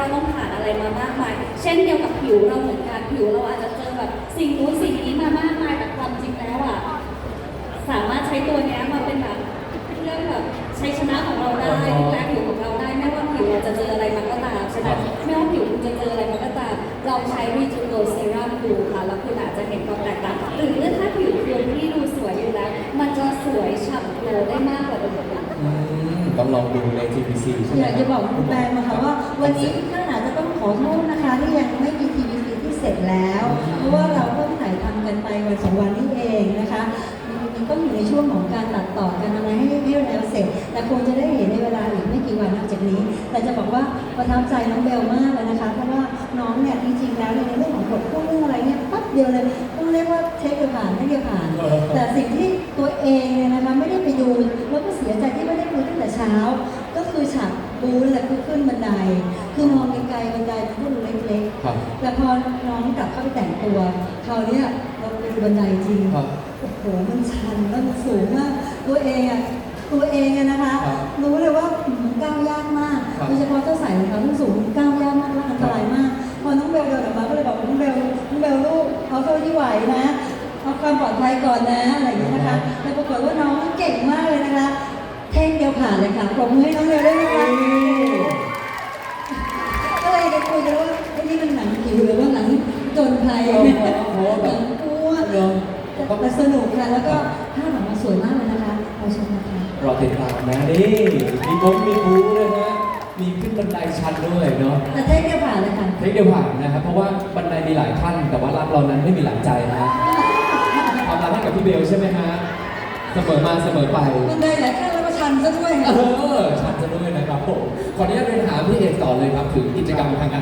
เราต้องผ่านอะไรมามากมาย เช่นเดียวกับผิวเราเหมือนกันผิวเราอาจจะเจอแบบสิ่งนู้นสิ่งนี้มามากมายแต่ความจริงแล้วอะสามารถใช้ตัวเนี้ยมาเป็นแบบเรื่องแบบใช้ชนะของเราได้ดูแลผิวของเราได้ไม่ว่าผิวเราจะเจออะไรมาก็ตามฉะนั้นไม่ว่าผิวคุณจะเจออะไรมาก็ตามลองใช้รีจูโนเซรั่มดูค่ะแล้วคุณอาจจะเห็นความแตกต่างหรือถ้าผิวคุณที่ดูสวยอยู่แล้ว มันจะสวยฉ่ำโกลว์ได้มากกว่าเดิม อืม ต้องลองดูใน TPC ใช่ไหมอยากจะบอกคุณแบงค์นะคะว่า วันนี้ท่านอาจจะต้องขอโทษนะคะ ที่ยังไม่มีทีวีซีที่เสร็จแล้ว เพราะว่าเราเพิ่งถ่ายทำกันไปวันสองวันนี้เองนะคะมันก็อยู่ในช่วงของการตัดต่อกันอะไรให้ให้แล้วเสร็จ แต่คงจะได้เห็นในเวลาอีกไม่กี่วันนอกจากนี้ แต่จะบอกว่าประทับใจน้องเบลมากเลยนะคะ เพราะว่าน้องเนี่ยจริงๆแล้วเนี่ยในเรื่องของบทพูดเรื่องอะไรเนี่ยปั๊บเดียวเลยต้องเรียกว่าเทคเดียวผ่านไม่เดียวผ่านเออแต่สิ่งที่ตัวเองเนี่ยนะคะไม่ คือฉากบูนแหละคือขึ้นบันได คือมองไกลๆบันไดมันก็ดูเล็กครับ ๆแต่พอน้องกลับเข้าไปแต่งตัวคราวเนี้ยเราไปดูบันไดจริง ครับ โอ้โห มันชันแล้วมันสูงมาก ตัวเองอะตัวเองอะนะคะ ครับรู้เลยว่ามันก้าวยากมาก ครับโดยเฉพาะเจ้าใส่รองเท้าส้นสูงมันก้าวยากมากและอันตรายมาก พอน้องเบลเดินออกมาก็เลยบอกน้องเบลน้องเบลลูกเอาเท่าที่ไหวนะ เอาความปลอดภัยก่อนนะอะไรอย่างเงี้ยนะคะ แต่ปรากฏว่าน้องเก่งมากเลยนะคะ เท่งเดียวผ่านเลยค่ะปรบมือให้น้องเบลด้วยนะคะ ก็เลยจะคุยกันว่าไอ้นี่มันหนังผิวหรือว่าหนังโจรภัย เออ เนี่ย เพราะว่าหแบนับงกลัวเนาะแต่สนุกค่ะ แล้วก็ภาพออกมาสวยมากเลยนะคะเราชมนะคะ รอติดตามนะนี่มีบงมีบูด้วยนะมีขึ้นบันไดชันด้วยเนาะแต่เท่เดียวผ่านเลยค่ะเทคเดียวผ่านนะครับเพราะว่าบันไดมีหลายขั้นแต่ว่ารักเรานั้นไม่มีหลายใจนะฮะความรักให้กับพี่เบลใช่ไหมฮะเสมอมาเสมอไปมันได้หลายขั้นแล้วก็ชันซะด้วยเออชันจะด้วยนะครับผมขออนุญาตเรียนถามพี่เอกต่อเลยครับถึงกิจกรรมทางการ